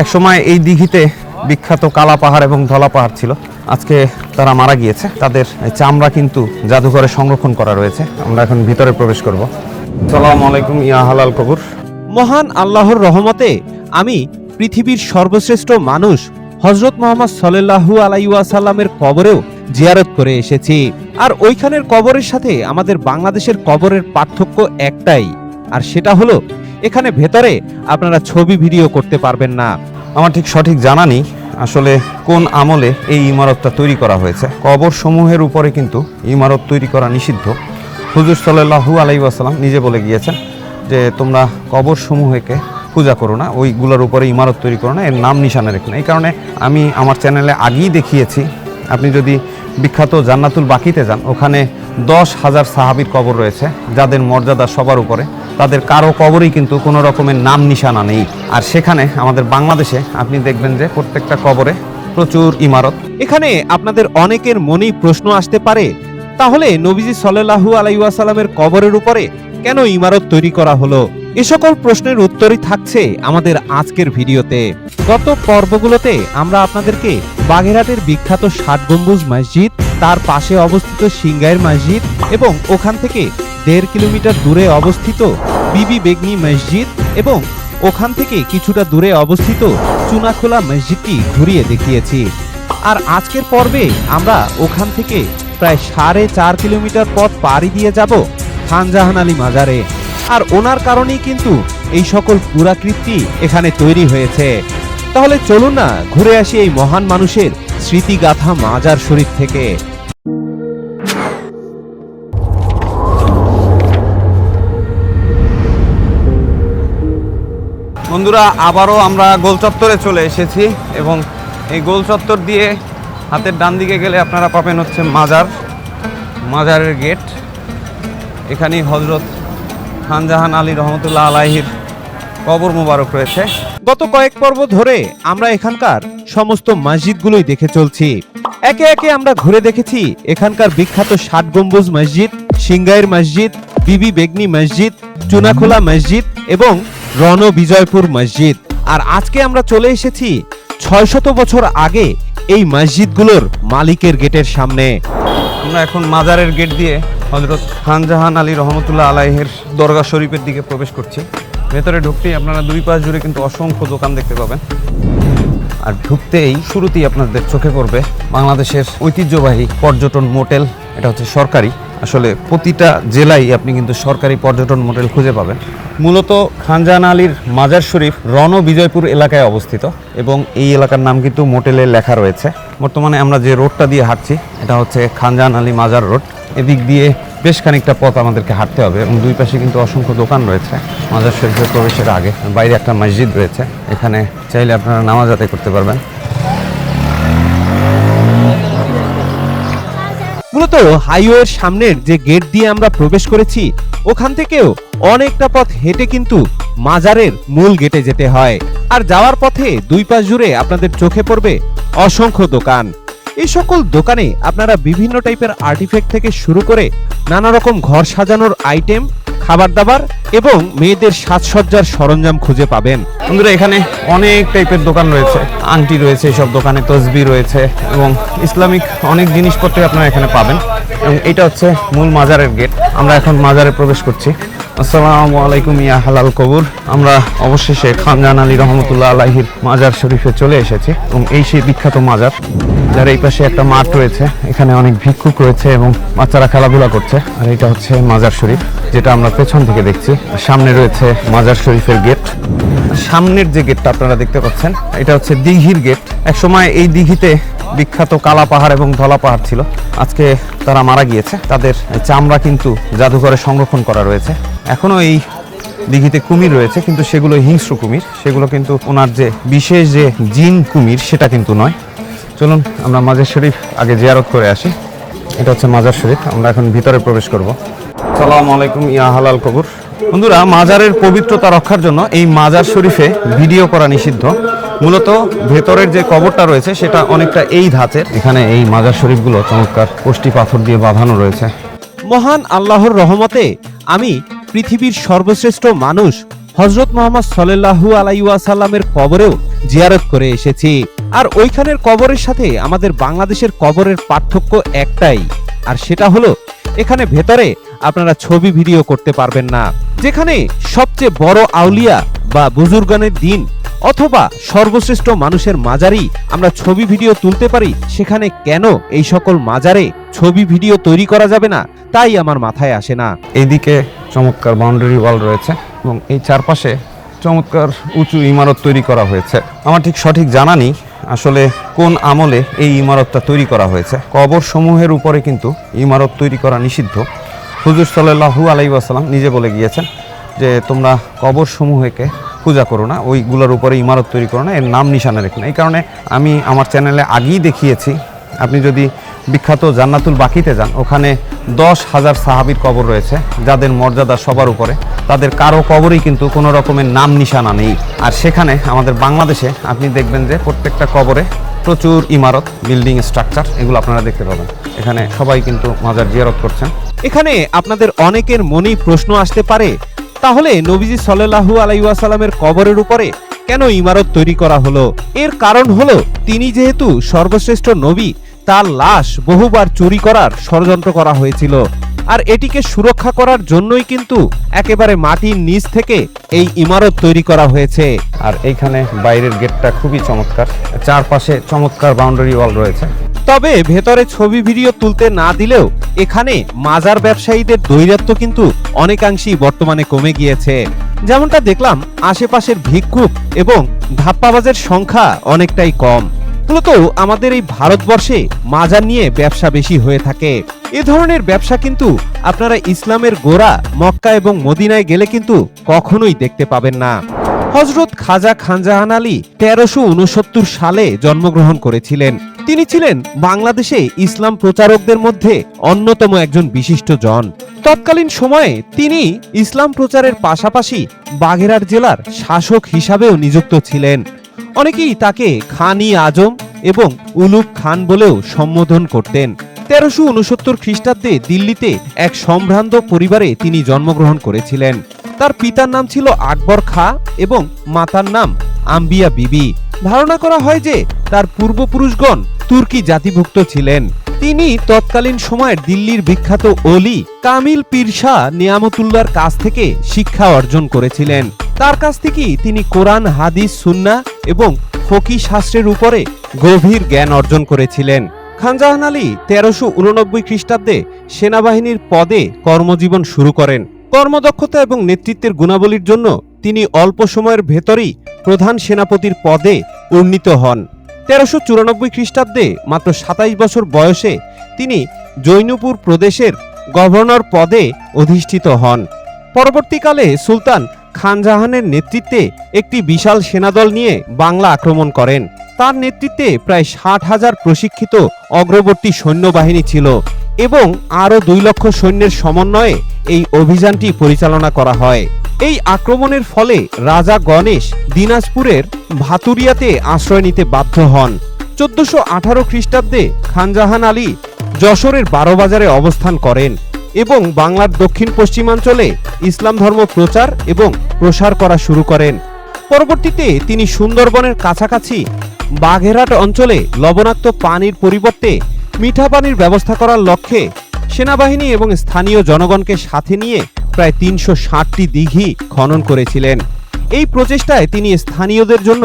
একসময় এই দিঘিতে বিখ্যাত কালা পাহাড় এবং ধলা পাহাড় ছিল। আজকে তারা মারা গিয়েছে। তাদের চামড়া কিন্তু জাদুঘরে সংরক্ষণ করা রয়েছে। আমরা এখন ভিতরে প্রবেশ করব। সালাম আলাইকুম, ইয়া হালাল কবুর। মহান আল্লাহর রহমতে আমি পৃথিবীর সর্বশ্রেষ্ঠ মানুষ হজরত মোহাম্মদ সাল্লাহু আলাইসাল্লামের কবরেও জিয়ারত করে এসেছি। আর ওইখানের কবরের সাথে আমাদের বাংলাদেশের কবরের পার্থক্য একটাই, আর সেটা হলো এখানে ভেতরে আপনারা ছবি ভিডিও করতে পারবেন না। আমার ঠিক সঠিক জানা নেই আসলে কোন আমলে এই ইমারতটা তৈরি করা হয়েছে। কবর সমূহের উপরে কিন্তু ইমারত তৈরি করা নিষিদ্ধ। হুজুর সাল্লাহু আলাইসাল্লাম নিজে বলে গিয়েছেন যে, তোমরা কবর সমূহকে পূজা করো না, ওইগুলোর উপরে ইমারত তৈরি করো না, এর নাম নিশানা রেখো না। এই কারণে আমি আমার চ্যানেলে আগেই দেখিয়েছি, আপনি যদি বিখ্যাত জান্নাতুল বাকিতে যান, ওখানে দশ হাজার সাহাবির কবর রয়েছে, যাদের মর্যাদা সবার উপরে। তাদের কারও কবরই কিন্তু কোনো রকমের নাম নিশানা নেই। আর সেখানে আমাদের বাংলাদেশে আপনি দেখবেন যে প্রত্যেকটা কবরে প্রচুর ইমারত। এখানে আপনাদের অনেকের মনেই প্রশ্ন আসতে পারে, তাহলে নবীজি সাল্লাহু আলাইসাল্লামের কবরের উপরে কেন ইমারত তৈরি করা হলো? এ সকল প্রশ্নের উত্তরই থাকছে আমাদের আজকের ভিডিওতে। গত পর্বগুলোতে আমরা আপনাদেরকে বাগেরহাটের বিখ্যাত ষাট গম্বুজ মসজিদ, তার পাশে অবস্থিত সিংগাইর মসজিদ এবং ওখান থেকে দেড় কিলোমিটার দূরে অবস্থিত বিবি বেগনি মসজিদ এবং ওখান থেকে কিছুটা দূরে অবস্থিত চুনাখোলা মসজিদটি ঘুরিয়ে দেখিয়েছি। আর আজকের পর্বে আমরা ওখান থেকে প্রায় সাড়ে চার কিলোমিটার পথ পাড়ি দিয়ে যাব খানজাহান আলী মাজারে। আর ওনার কারণেই কিন্তু এই সকল পুরাকৃতি এখানে তৈরি হয়েছে। তাহলে চলুন না, ঘুরে আসি এই মহান মানুষের স্মৃতিগাথা মাজার শরীফ থেকে। বন্ধুরা, আবারও আমরা গোল চত্বরে চলে এসেছি এবং এই গোল চত্বর দিয়ে হাতের ডান দিকে গেলে আপনারা পাবেন হচ্ছে মাজার, মাজারের গেট। এখানেই হজরত খানজাহান আলী রহমতুল্লাহ আলাহির কবর মোবারক রয়েছে। গত কয়েক পর্ব ধরে আমরা এখানকার সমস্ত মসজিদগুলোই দেখে চলছি। একে একে আমরা ঘুরে দেখেছি এখানকার বিখ্যাত ষাট গম্বুজ মসজিদ সিংগাইর মসজিদ, বিবি বেগনি মসজিদ, চুনাখোলা মসজিদ এবং রণ বিজয়পুর মসজিদ। আর আজকে আমরা চলে এসেছি ছয় শত বছর আগে এই মসজিদগুলোর মালিকের গেটের সামনে। আমরা এখন মাজারের গেট দিয়ে হজরত খানজাহান আলী রহমতুল্লাহ আলাইহের দরগা শরীফের দিকে প্রবেশ করছি। ভেতরে ঢুকতেই আপনারা দুই পাশ জুড়ে কিন্তু অসংখ্য দোকান দেখতে পাবেন। আর ঢুকতেই শুরুতেই আপনাদের চোখে পড়বে বাংলাদেশের ঐতিহ্যবাহী পর্যটন মোটেল, এটা হচ্ছে সরকারি। আসলে প্রতিটা জেলায় আপনি কিন্তু সরকারি পর্যটন মোটেল খুঁজে পাবেন। মূলত খানজান আলীর মাজার শরীফ রণ বিজয়পুর এলাকায় অবস্থিত এবং এই এলাকার নাম কিন্তু মোটেলে লেখা রয়েছে। বর্তমানে আমরা যে রোডটা দিয়ে হাঁটছি, এটা হচ্ছে খানজান আলী মাজার রোড। এদিক দিয়ে বেশ খানিকটা পথ আমাদেরকে হাঁটতে হবে এবং দুই পাশে কিন্তু অসংখ্য দোকান রয়েছে। মাজার শরীফের প্রবেশের আগে বাইরে একটা মসজিদ রয়েছে। এখানে চাইলে আপনারা নামাজ আদায় করতে পারবেন। মূলত হাইওয়ের সামনের যে গেট দিয়ে আমরা প্রবেশ করেছি, ওখান থেকেও অনেকটা পথ হেঁটে কিন্তু মাজারের মূল গেটে যেতে হয়। আর যাওয়ার পথে দুই পাশ জুড়ে আপনাদের চোখে পড়বে অসংখ্য দোকান। এই সকল দোকানে আপনারা বিভিন্ন টাইপের আর্টিফ্যাক্ট থেকে শুরু করে নানা রকম ঘর সাজানোর আইটেম খাবার দাবার এবং মেয়েদের সাজসজ্জার সরঞ্জাম খুঁজে পাবেন। বন্ধুরা, এখানে অনেক টাইপের দোকান রয়েছে। আংটি রয়েছে সব দোকানে, তসবি রয়েছে এবং ইসলামিক অনেক জিনিসপত্র আপনারা এখানে পাবেন। এবং এটা হচ্ছে মূল মাজারের গেট আমরা এখন মাজারে প্রবেশ করছি। আসসালামু আলাইকুম, ইয়া হালাল কবুর। আমরা অবশেষে খানজান আলী রহমতুল্লাহ আলাহির মাজার শরীফে চলে এসেছি এবং এই সেই বিখ্যাত মাজার। যার এই পাশে একটা মাঠ রয়েছে, এখানে অনেক ভিক্ষুক রয়েছে এবং বাচ্চারা খেলাধুলা করছে। আর এটা হচ্ছে মাজার শরীফ, যেটা আমরা পেছন থেকে দেখছি। সামনে রয়েছে মাজার শরীফের গেট। সামনের যে গেটটা আপনারা দেখতে পাচ্ছেন, এটা হচ্ছে দিঘির গেট। একসময় এই দিঘিতে বিখ্যাত কালা পাহাড় এবং ধলা পাহাড় ছিল। আজকে তারা মারা গিয়েছে। তাদের চামড়া কিন্তু জাদুঘরে সংরক্ষণ করা রয়েছে। এখনও এই দিঘিতে কুমির রয়েছে, কিন্তু সেগুলো হিংস্র কুমির। সেগুলো কিন্তু ওনার যে বিশেষ যে জিন কুমির, সেটা কিন্তু নয়। চলুন, আমরা মাজার শরীফ আগে জিয়ারত করে আসি। এটা হচ্ছে মাজার শরীফ, আমরা এখন ভিতরে প্রবেশ করব। সালাম আলাইকুম, ইয়া হালাল কবুর। বন্ধুরা, মাজারের পবিত্রতা রক্ষার জন্য এই মাজার শরীফে ভিডিও করা নিষিদ্ধ। মূলত ভেতরের যে কবরটা রয়েছে, সেটা অনেকটা এই ধাঁচের। এখানে এই মাজার শরীফগুলো চমৎকার কোষ্টি পাথর দিয়ে বাঁধানো রয়েছে। মহান আল্লাহর রহমতে আমি পৃথিবীর সর্বশ্রেষ্ঠ মানুষ হজরত মোহাম্মদ সাল্লাল্লাহু আলাইসাল্লামের কবরেও জিয়ারত করে এসেছি। আর ওইখানের কবরের সাথে আমাদের বাংলাদেশের কবরের পার্থক্য একটাই, আর সেটা হলো এখানে ভেতরে আপনারা ছবি ভিডিও করতে পারবেন না। যেখানে সবচেয়ে বড় আউলিয়া বা বুজুর্গানের দিন অথবা সর্বশ্রেষ্ঠ মানুষের মাজারি আমরা ছবি ভিডিও তুলতে পারি, সেখানে কেন এই সকল মাজারে ছবি ভিডিও তৈরি করা যাবে না, তাই আমার মাথায় আসে না। এইদিকে চমৎকার বাউন্ডারি ওয়াল রয়েছে এবং এই চারপাশে চমৎকার উঁচু ইমারত তৈরি করা হয়েছে। আমার ঠিক সঠিক জানা নেই আসলে কোন আমলে এই ইমারতটা তৈরি করা হয়েছে। কবর সমূহের উপরে কিন্তু ইমারত তৈরি করা নিষিদ্ধ। হুজুর সাল্লাহু আলাইসাল্লাম নিজে বলে গিয়েছেন যে, তোমরা কবর সমূহকে পূজা করো না, ওইগুলোর উপরে ইমারত তৈরি করো না, এর নাম নিশানা রেখো না। এই কারণে আমি আমার চ্যানেলে আগেই দেখিয়েছি আপনি যদি বিখ্যাত জান্নাতুল বাকিতে যান, ওখানে দশ হাজার সাহাবির কবর রয়েছে, যাদের মর্যাদা সবার উপরে। তাদের কারও কবরই কিন্তু কোনো রকমের নাম নিশানা নেই। আর সেখানে আমাদের বাংলাদেশে আপনি দেখবেন যে প্রত্যেকটা কবরে প্রচুর ইমারত, বিল্ডিং স্ট্রাকচার, এগুলো আপনারা দেখতে পাবেন। এখানে সবাই কিন্তু মাজার জিয়ারত করছেন। এখানে আপনাদের অনেকের মনেই প্রশ্ন আসতে পারে, তাহলে নবীজি সাল্লাল্লাহু আলাইসাল্লামের কবরের উপরে কেন ইমারত তৈরি করা হলো? এর কারণ হলো তিনি যেহেতু সর্বশ্রেষ্ঠ নবী তার লাশ বহুবার চুরি করার ষড়যন্ত্র করা হয়েছিল। আর এটিকে সুরক্ষা করার জন্যই কিন্তু একেবারে মাটির নিচ থেকে এই ইমারত তৈরি করা হয়েছে। আর এইখানে বাইরের গেটটা খুবই চমৎকার। চারপাশে চমৎকার বাউন্ডারি ওয়াল রয়েছে। তবে ভেতরে ছবি ভিডিও তুলতে না দিলেও এখানে মাজার ব্যবসায়ীদের দৈরাত্য কিন্তু অনেকাংশেই বর্তমানে কমে গিয়েছে। যেমনটা দেখলাম, আশেপাশের ভিক্ষুক এবং ধাপ্পাবাজের সংখ্যা অনেকটাই কম। মূলত আমাদের এই ভারতবর্ষে মাজার নিয়ে ব্যবসা বেশি হয়ে থাকে। এ ধরনের ব্যবসা কিন্তু আপনারা ইসলামের গোড়া, মক্কা এবং মদিনায় গেলে কিন্তু কখনোই দেখতে পাবেন না। হজরত খাজা খানজাহান আলী তেরোশো উনসত্তর সালে জন্মগ্রহণ করেছিলেন। তিনি ছিলেন বাংলাদেশে ইসলাম প্রচারকদের মধ্যে অন্যতম একজন বিশিষ্ট জন। তৎকালীন সময়ে তিনি ইসলাম প্রচারের পাশাপাশি বাগেরহাট জেলার শাসক হিসাবেও নিযুক্ত ছিলেন। অনেকেই তাকে খানি আজম এবং উলুক খান বলেও সম্বোধন করতেন। তেরোশো উনসত্তর খ্রিস্টাব্দে দিল্লিতে এক সম্ভ্রান্ত পরিবারে তিনি জন্মগ্রহণ করেছিলেন। তার পিতার নাম ছিল আকবর খা এবং মাতার নাম আম্বিয়া বিবি। ধারণা করা হয় যে তার পূর্বপুরুষগণ তুর্কি জাতিভুক্ত ছিলেন। তিনি তৎকালীন সময়ের দিল্লির বিখ্যাত অলি কামিল পীরশা নিয়ামতুল্লার কাছ থেকে শিক্ষা অর্জন করেছিলেন। তার কাছ থেকেই তিনি কোরআন, হাদিস সুন্না এবং ফকি শাস্ত্রের উপরে গভীর জ্ঞান অর্জন করেছিলেন। খানজাহান আলী তেরোশো উননব্বই খ্রিস্টাব্দে সেনাবাহিনীর পদে কর্মজীবন শুরু করেন। কর্মদক্ষতা এবং নেতৃত্বের গুণাবলীর জন্য তিনি অল্প সময়ের ভেতরেই প্রধান সেনাপতির পদে উন্নীত হন। তেরোশো চুরানব্বই খ্রিস্টাব্দে মাত্র সাতাইশ বছর বয়সে তিনি জৈনপুর প্রদেশের গভর্নর পদে অধিষ্ঠিত হন। পরবর্তীকালে সুলতান খানজাহানের নেতৃত্বে একটি বিশাল সেনাদল নিয়ে বাংলা আক্রমণ করেন। তার নেতৃত্বে প্রায় ষাট হাজার প্রশিক্ষিত অগ্রবর্তী সৈন্যবাহিনী ছিল। এবং আরও দুই লক্ষ সৈন্যের সমন্বয়ে এই অভিযানটি পরিচালনা করা হয়। এই আক্রমণের ফলে রাজা গণেশ দিনাজপুরের ভাতুরিয়াতে আশ্রয় নিতে বাধ্য হন। চোদ্দশো আঠারো খ্রিস্টাব্দে খানজাহান আলী যশোরের বারোবাজারে অবস্থান করেন এবং বাংলার দক্ষিণ পশ্চিমাঞ্চলে ইসলাম ধর্ম প্রচার এবং প্রসার করা শুরু করেন। পরবর্তীতে তিনি সুন্দরবনের কাছাকাছি বাঘেরহাট অঞ্চলে লবণাক্ত পানির পরিবর্তে মিঠা পানির ব্যবস্থা করার লক্ষ্যে সেনাবাহিনী এবং স্থানীয় জনগণকে সাথে নিয়ে প্রায় তিনশো ষাটটি দিঘি খনন করেছিলেন। এই প্রচেষ্টায় তিনি স্থানীয়দের জন্য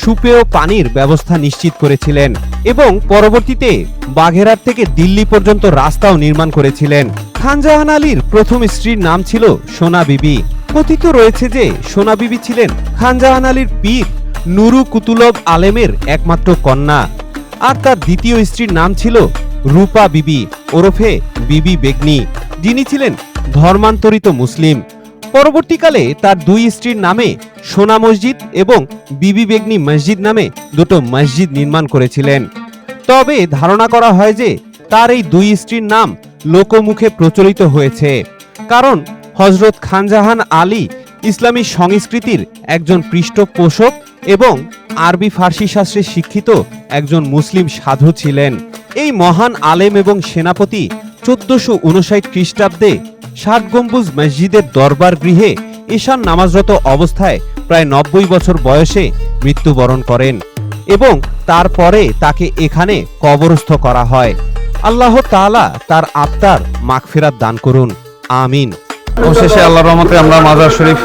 সুপেয় পানির ব্যবস্থা নিশ্চিত করেছিলেন এবং পরবর্তীতে বাঘেরহাট থেকে দিল্লি পর্যন্ত রাস্তাও নির্মাণ করেছিলেন। খানজাহান আলীর প্রথম স্ত্রীর নাম ছিল সোনা বিবি। কথিত রয়েছে যে সোনা বিবি ছিলেন খানজাহান আলীর পীর নুরু কুতুলব আলেমের একমাত্র কন্যা। আর তার দ্বিতীয় স্ত্রীর নাম ছিল রূপা বিবি, ওরফে বিবি বেগনি। যিনি ছিলেন ধর্মান্তরিত মুসলিম। পরবর্তীকালে তার দুই স্ত্রীর নামে সোনা মসজিদ এবং বিবি বেগনি মসজিদ নামে দুটো মসজিদ নির্মাণ করেছিলেন। তবে ধারণা করা হয় যে তার এই দুই স্ত্রীর নাম লোকমুখে প্রচলিত হয়েছে। কারণ হজরত খানজাহান আলী ইসলামী সংস্কৃতির একজন পৃষ্ঠপোষক এবং আরবি ফার্সি শাস্ত্রে শিক্ষিত একজন মুসলিম সাধু ছিলেন। এই মহান আলেম এবং সেনাপতি চোদ্দশো উনষাট খ্রিস্টাব্দে ষাট গম্বুজ মসজিদের দরবার গৃহে ঈশান নামাজরত অবস্থায় প্রায় নব্বই বছর বয়সে মৃত্যুবরণ করেন এবং তারপরে তাকে এখানে কবরস্থ করা হয়। আল্লাহ তাআলা তার আত্মার মাগফিরাত দান করুন। আমিন। অবশেষে আল্লাহর রহমতে আমরা মাজার শরীফ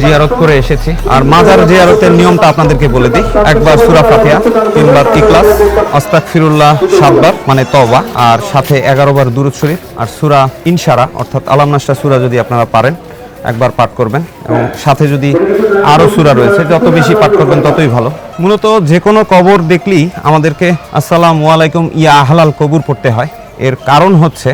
জিয়ারত করে এসেছি। আর মাজার জিয়ারতের নিয়মটা আপনাদেরকে বলে দিই। একবার সুরা ফাতিহা, তিনবার ইকলাস আস্তাক ফিরুল্লাহ সাতবার মানে তওবা, আর সাথে এগারো বার দুরুদ শরীফ, আর সুরা ইনসারা অর্থাৎ আলাম নাসরা সুরা যদি আপনারা পারেন, একবার পাঠ করবেন। এবং সাথে যদি আরও সুরা রয়েছে, যত বেশি পাঠ করবেন ততই ভালো। মূলত যে কোনো কবর দেখলেই আমাদেরকে আসসালামু আলাইকুম ইয়া আহলাল কবুর পড়তে হয়। এর কারণ হচ্ছে,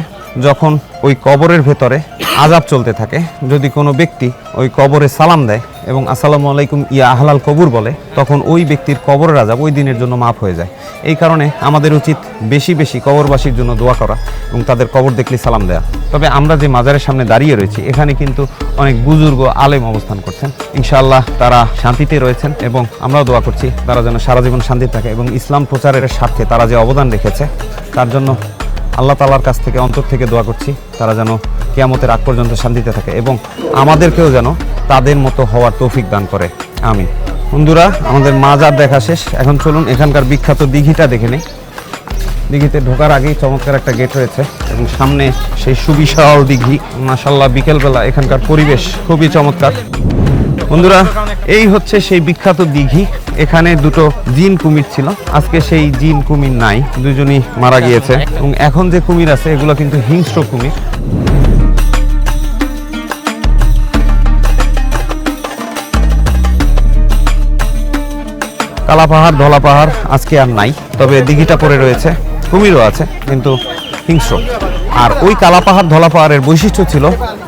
যখন ওই কবরের ভেতরে আজাব চলতে থাকে। যদি কোনো ব্যক্তি ওই কবরে সালাম দেয় এবং আসসালামু আলাইকুম, ইয়া আহলাল কবুর বলে, তখন ওই ব্যক্তির কবরের আজাব ওই দিনের জন্য মাফ হয়ে যায়। এই কারণে আমাদের উচিত বেশি বেশি কবরবাসীর জন্য দোয়া করা এবং তাদের কবর দেখলে সালাম দেওয়া তবে আমরা যে মাজারের সামনে দাঁড়িয়ে রয়েছি, এখানে কিন্তু অনেক বুজুর্গ আলেম অবস্থান করছেন। ইনশাআল্লাহ তারা শান্তিতে রয়েছেন এবং আমরাও দোয়া করছি, তারা যেন সারা জীবন শান্তি থাকে এবং ইসলাম প্রচারের স্বার্থে তারা যে অবদান রেখেছে, তার জন্য আল্লাহ তালার কাছ থেকে অন্তর থেকে দোয়া করছি, তারা যেন কেয়ামতের আগ পর্যন্ত শান্তিতে থাকে এবং আমাদেরকেও যেন তাদের মতো হওয়ার তৌফিক দান করে। আমি বন্ধুরা, আমাদের মাজার দেখা শেষ। এখন চলুন এখানকার বিখ্যাত দিঘিটা দেখে নিই। দিঘিতে ঢোকার আগেই চমৎকার একটা গেট রয়েছে এবং সামনে সেই সুবিশাল দিঘি। মাসাল্লাহ বিকেলবেলা এখানকার পরিবেশ খুবই চমৎকার। বন্ধুরা, এই হচ্ছে সেই বিখ্যাত দিঘি। এখানে দুটো জিন কুমির ছিল। আজকে সেই জিন কুমির নাই, দুজনই মারা গিয়েছে। এবং এখন যে কুমির আছে, এগুলো কিন্তু হিংস্র কুমির। কালা পাহাড় ধলা পাহাড় আজকে আর নাই, তবে দিঘিটা পড়ে রয়েছে। কুমিরও আছে, কিন্তু হিংস্র। আর ওই কালা পাহাড় ধলা পাহাড়ের বৈশিষ্ট্য ছিল,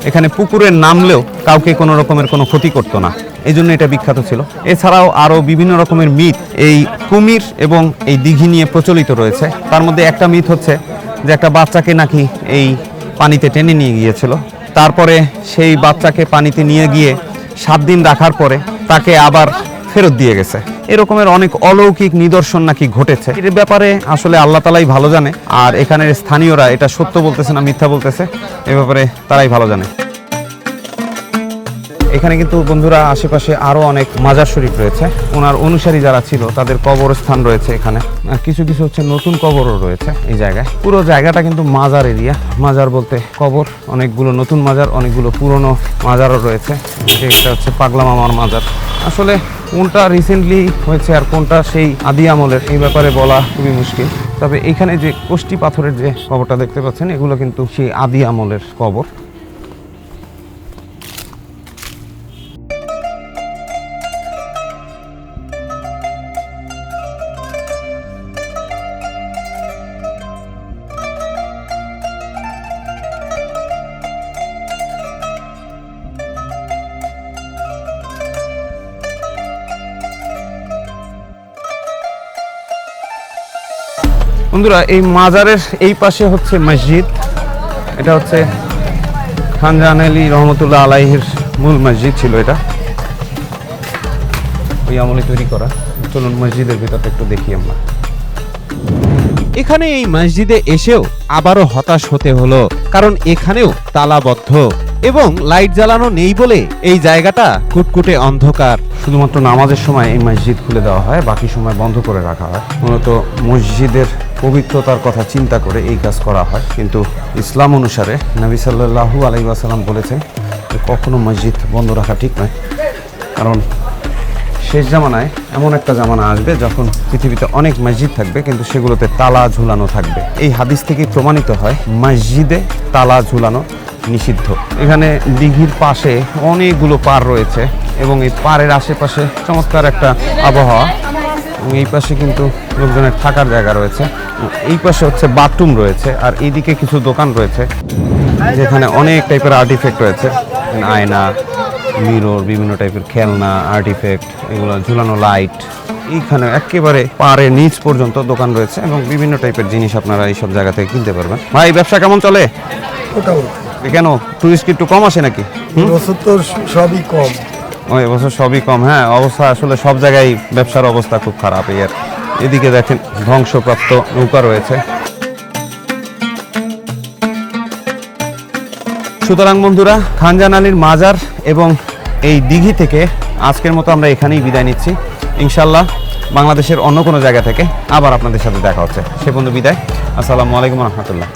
এখানে পুকুরের নামলেও কাউকে কোনো রকমের কোনো ক্ষতি করতো না। এই জন্য এটা বিখ্যাত ছিল। এছাড়াও আরও বিভিন্ন রকমের মিথ, এই কুমির এবং এই দিঘি নিয়ে প্রচলিত রয়েছে। তার মধ্যে একটা মিথ হচ্ছে যে একটা বাচ্চাকে নাকি এই পানিতে টেনে নিয়ে গিয়েছিল। তারপরে সেই বাচ্চাকে পানিতে নিয়ে গিয়ে সাত দিন রাখার পরে তাকে আবার ফেরত দিয়ে গেছে। এরকমের অনেক অলৌকিক নিদর্শন নাকি ঘটেছে। এর ব্যাপারে আসলে আল্লাহ তালাই ভালো জানে, আর এখানের স্থানীয়রা এটা সত্য বলতেছে না মিথ্যা বলতেছে, এ ব্যাপারে তারাই ভালো জানে। এখানে কিন্তু বন্ধুরা আশেপাশে আরও অনেক মাজার শরীফ রয়েছে। ওনার অনুসারী যারা ছিল, তাদের কবরস্থান রয়েছে এখানে। কিছু কিছু হচ্ছে নতুন কবরও রয়েছে এই জায়গায়। পুরো জায়গাটা কিন্তু মাজার এরিয়া। মাজার বলতে কবর, অনেকগুলো নতুন মাজার, অনেকগুলো পুরনো মাজারও রয়েছে। এটা হচ্ছে পাগলা মামার মাজার। আসলে কোনটা রিসেন্টলি হয়েছে আর কোনটা সেই আদি আমলের? এই ব্যাপারে বলা খুবই মুশকিল। তবে এখানে যে কোষ্টি পাথরের যে কবরটা দেখতে পাচ্ছেন, এগুলো কিন্তু সেই আদি আমলের কবর। বন্ধুরা, এই মাজারের এই পাশে হচ্ছে মসজিদ। এটা হচ্ছে খানজান আলী রহমতুল্লাহ আলাইহির মূল মসজিদ ছিল এটা। ওই আমলে তৈরি করা। চলুন মসজিদের ভিতরটা একটু দেখি আমরা। এখানে এই মসজিদে এসেও আবারও হতাশ হতে হলো, কারণ এখানেও তালাবদ্ধ এবং লাইট জ্বালানো নেই বলে এই জায়গাটা কুটকুটে অন্ধকার। শুধুমাত্র নামাজের সময় এই মসজিদ খুলে দেওয়া হয়, বাকি সময় বন্ধ করে রাখা হয়। মূলত মসজিদের পবিত্রতার কথা চিন্তা করে এই কাজ করা হয়। কিন্তু ইসলাম অনুসারে নবী সাল্লাহু আলাইসাল্লাম বলেছেন যে কখনো মসজিদ বন্ধ রাখা ঠিক নয়। কারণ শেষ জামানায় এমন একটা জামানা আসবে যখন পৃথিবীতে অনেক মসজিদ থাকবে, কিন্তু সেগুলোতে তালা ঝুলানো থাকবে। এই হাদিস থেকে প্রমাণিত হয়, মসজিদে তালা ঝুলানো নিষিদ্ধ। এখানে দিঘির পাশে অনেকগুলো পার রয়েছে এবং এই পাড়ের আশেপাশে চমৎকার একটা আবহাওয়া। এই পাশে কিন্তু লোকজনের থাকার জায়গা রয়েছে। এই পাশে হচ্ছে বাথরুম রয়েছে আর এইদিকে কিছু দোকান রয়েছে যেখানে অনেক টাইপের আর্টিফেক্ট রয়েছে। আয়না মিরর বিভিন্ন টাইপের খেলনা আর্টিফেক্ট এগুলো ঝুলানো লাইট এইখানে একেবারে পাড়ের নিচ পর্যন্ত দোকান রয়েছে এবং বিভিন্ন টাইপের জিনিস আপনারা এইসব জায়গা থেকে কিনতে পারবেন। ভাই ব্যবসা কেমন চলে? কেন? টুরিস্ট কি একটু কম আসে নাকি? বছর তো সবই কম। এবছর সবই কম। হ্যাঁ অবস্থা আসলে সব জায়গায় ব্যবসার অবস্থা খুব খারাপ। এই আর এদিকে দেখেন ধ্বংসপ্রাপ্ত নৌকা রয়েছে। সুতরাং বন্ধুরা, খানজান আলীর মাজার এবং এই দিঘি থেকে আজকের মতো আমরা এখানেই বিদায় নিচ্ছি। ইনশাল্লাহ বাংলাদেশের অন্য কোনো জায়গা থেকে আবার আপনাদের সাথে দেখা হচ্ছে। সে পর্যন্ত বিদায়। আসসালামু আলাইকুম রহমতুল্লাহ।